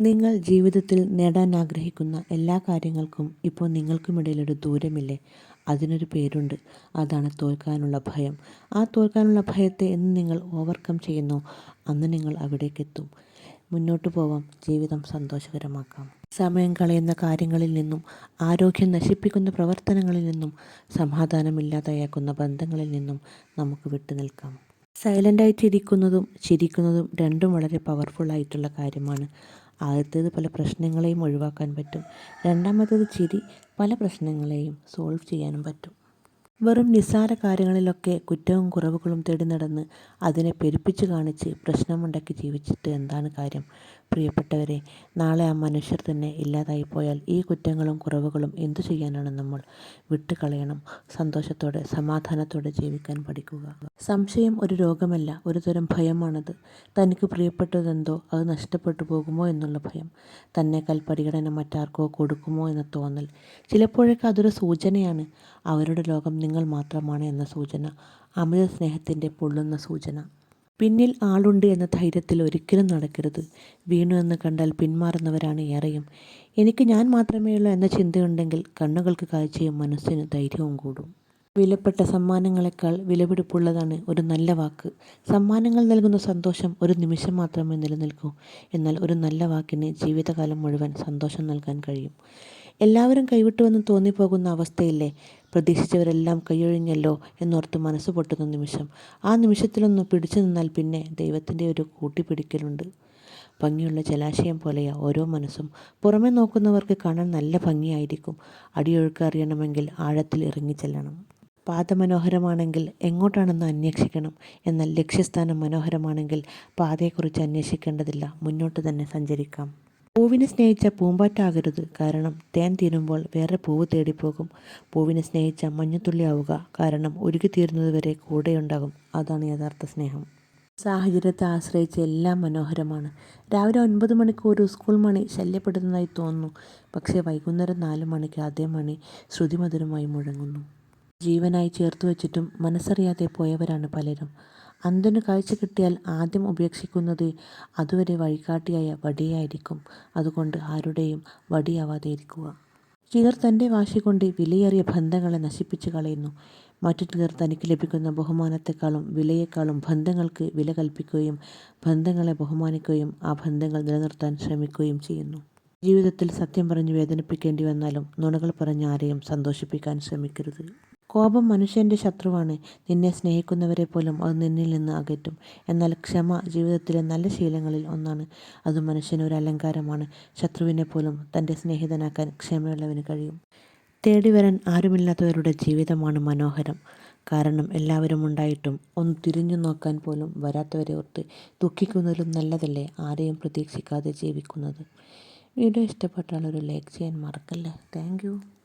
നിങ്ങൾ ജീവിതത്തിൽ നേടാൻ ആഗ്രഹിക്കുന്ന എല്ലാ കാര്യങ്ങൾക്കും ഇപ്പോൾ നിങ്ങൾക്കുമിടയിലൊരു ദൂരമില്ലേ? അതിനൊരു പേരുണ്ട്. അതാണ് തോൽക്കാനുള്ള ഭയം. ആ തോൽക്കാനുള്ള ഭയത്തെ എന്ന് നിങ്ങൾ ഓവർകം ചെയ്യുന്നു? അന്ന് നിങ്ങൾ അവിടേക്കെത്തും. മുന്നോട്ട് പോവാം. ജീവിതം സന്തോഷകരമാക്കാം. സമയം കളയുന്ന കാര്യങ്ങളിൽ നിന്നും ആരോഗ്യം നശിപ്പിക്കുന്ന പ്രവർത്തനങ്ങളിൽ നിന്നും സമാധാനമില്ലാതെയാക്കുന്ന ബന്ധങ്ങളിൽ നിന്നും നമുക്ക് വിട്ടുനിൽക്കാം സൈലന്റായി ചിരിക്കുന്നതും ചിരിക്കുന്നതും രണ്ടും വളരെ പവർഫുള്ളായിട്ടുള്ള കാര്യമാണ്. ആദ്യത്തേത് പല പ്രശ്നങ്ങളെയും ഒഴിവാക്കാൻ പറ്റും. രണ്ടാമത്തേത് ചിരി പല പ്രശ്നങ്ങളെയും സോൾവ് ചെയ്യാനും പറ്റും. വെറും നിസ്സാര കാര്യങ്ങളിലൊക്കെ കുറ്റവും കുറവുകളും തേടി നടന്ന് അതിനെ പെരുപ്പിച്ച് കാണിച്ച് പ്രശ്നമുണ്ടാക്കി ജീവിച്ചിട്ട് എന്താണ് കാര്യം? പ്രിയപ്പെട്ടവരെ നാളെ ആ മനുഷ്യർ തന്നെ ഇല്ലാതായി പോയാൽ ഈ കുറ്റങ്ങളും കുറവുകളും എന്തു ചെയ്യാനാണ് നമ്മൾ വിട്ടുകളയണം? സന്തോഷത്തോടെ സമാധാനത്തോടെ ജീവിക്കാൻ പഠിക്കുക. സംശയം ഒരു രോഗമല്ല ഒരു തരം ഭയമാണത്. തനിക്ക് പ്രിയപ്പെട്ടതെന്തോ അത് നഷ്ടപ്പെട്ടു പോകുമോ എന്നുള്ള ഭയം. തന്നേക്കാൾ പരിഗണന മറ്റാർക്കോ കൊടുക്കുമോ എന്ന തോന്നൽ. ചിലപ്പോഴൊക്കെ അതൊരു സൂചനയാണ്. അവരുടെ ലോകം നിങ്ങൾ മാത്രമാണ് എന്ന സൂചന. അമിത സ്നേഹത്തിന്റെ പൊള്ളുന്ന സൂചന. പിന്നിൽ ആളുണ്ട് എന്ന ധൈര്യത്തിൽ ഒരിക്കലും നടക്കരുത്. വീണു എന്ന് കണ്ടാൽ പിന്മാറുന്നവരാണ് ഏറെയും. എനിക്ക് ഞാൻ മാത്രമേ ഉള്ളൂ എന്ന ചിന്തയുണ്ടെങ്കിൽ കണ്ണുകൾക്ക് കാഴ്ചയും മനസ്സിന് ധൈര്യവും കൂടും. വിലപ്പെട്ട സമ്മാനങ്ങളെക്കാൾ വിലപിടിപ്പുള്ളതാണ് ഒരു നല്ല വാക്ക്. സമ്മാനങ്ങൾ നൽകുന്ന സന്തോഷം ഒരു നിമിഷം മാത്രമേ നിലനിൽക്കൂ. എന്നാൽ ഒരു നല്ല വാക്കിന് ജീവിതകാലം മുഴുവൻ സന്തോഷം നൽകാൻ കഴിയും. എല്ലാവരും കൈവിട്ടുവെന്ന് തോന്നിപ്പോകുന്ന അവസ്ഥയില്ലേ? പ്രതീക്ഷിച്ചവരെല്ലാം കൈയൊഴിഞ്ഞല്ലോ എന്നോർത്ത് മനസ്സ് പൊട്ടുന്ന നിമിഷം. ആ നിമിഷത്തിലൊന്ന് പിടിച്ചു നിന്നാൽ പിന്നെ ദൈവത്തിന്റെ ഒരു കൂട്ടിപ്പിടിക്കലുണ്ട്. ഭംഗിയുള്ള ജലാശയം പോലെയാ ഓരോ മനസ്സും. പുറമെ നോക്കുന്നവർക്ക് കാണാൻ നല്ല ഭംഗിയായിരിക്കും. അടിയൊഴുക്ക് അറിയണമെങ്കിൽ ആഴത്തിൽ ഇറങ്ങിച്ചെല്ലണം പാത മനോഹരമാണെങ്കിൽ എങ്ങോട്ടാണെന്ന് അന്വേഷിക്കണം. എന്നാൽ ലക്ഷ്യസ്ഥാനം മനോഹരമാണെങ്കിൽ പാതയെക്കുറിച്ച് അന്വേഷിക്കേണ്ടതില്ല. മുന്നോട്ട് തന്നെ സഞ്ചരിക്കാം. പൂവിനെ സ്നേഹിച്ച പൂമ്പാറ്റാകരുത്. കാരണം തേൻ തീരുമ്പോൾ വേറെ പൂവ് തേടിപ്പോകും. പൂവിനെ സ്നേഹിച്ച മഞ്ഞത്തുള്ളിയാവുക കാരണം ഉരുകിത്തീരുന്നതുവരെ കൂടെയുണ്ടാകും. അതാണ് യഥാർത്ഥ സ്നേഹം. സാഹചര്യത്തെ ആശ്രയിച്ച് എല്ലാം മനോഹരമാണ്. രാവിലെ ഒൻപത് മണിക്ക് ഒരു സ്കൂൾ മണി ശല്യപ്പെടുന്നതായി തോന്നുന്നു. പക്ഷേ വൈകുന്നേരം നാല് മണിക്ക് അതേ മണി ശ്രുതിമധുരമായി മുഴങ്ങുന്നു. ജീവനായി ചേർത്ത് വച്ചിട്ടും മനസ്സറിയാതെ പോയവരാണ് പലരും. അന്ധന് കാഴ്ച കിട്ടിയാൽ ആദ്യം ഉപേക്ഷിക്കുന്നത് അതുവരെ വഴികാട്ടിയായ വടിയായിരിക്കും. അതുകൊണ്ട് ആരുടെയും വടിയാവാതെ ഇരിക്കുക ചിലർ തന്റെ വാശി കൊണ്ട് വിലയേറിയ ബന്ധങ്ങളെ നശിപ്പിച്ചു കളയുന്നു. മറ്റു ചിലർ തനിക്ക് ലഭിക്കുന്ന ബഹുമാനത്തെക്കാളും വിലയേക്കാളും ബന്ധങ്ങൾക്ക് വില കൽപ്പിക്കുകയും ബന്ധങ്ങളെ ബഹുമാനിക്കുകയും ആ ബന്ധങ്ങൾ നിലനിർത്താൻ ശ്രമിക്കുകയും ചെയ്യുന്നു. ജീവിതത്തിൽ സത്യം പറഞ്ഞ് വേദനിപ്പിക്കേണ്ടി വന്നാലും നുണകൾ പറഞ്ഞ് ആരെയും സന്തോഷിപ്പിക്കാൻ ശ്രമിക്കരുത്. കോപം മനുഷ്യന്റെ ശത്രുവാണ്. നിന്നെ സ്നേഹിക്കുന്നവരെ പോലും അത് നിന്നിൽ നിന്ന് അകറ്റും. എന്നാൽ ക്ഷമ ജീവിതത്തിലെ നല്ല ശീലങ്ങളിൽ ഒന്നാണ്. അത് മനുഷ്യന് ഒരു അലങ്കാരമാണ്. ശത്രുവിനെ പോലും തന്റെ സ്നേഹിതനാക്കാൻ ക്ഷമയുള്ളവന് കഴിയും. തേടി വരാൻ ആരുമില്ലാത്തവരുടെ ജീവിതമാണ് മനോഹരം. കാരണം എല്ലാവരും ഉണ്ടായിട്ടും ഒന്ന് തിരിഞ്ഞു നോക്കാൻ പോലും വരാത്തവരെ ഓർത്ത് ദുഃഖിക്കുന്നതിലും നല്ലതല്ലേ ആരെയും പ്രതീക്ഷിക്കാതെ ജീവിക്കുന്നത്. വീഡിയോ ഇഷ്ടപ്പെട്ടാൽ ഒരു ലൈക്ക് ചെയ്യാൻ മറക്കല്ലേ. താങ്ക്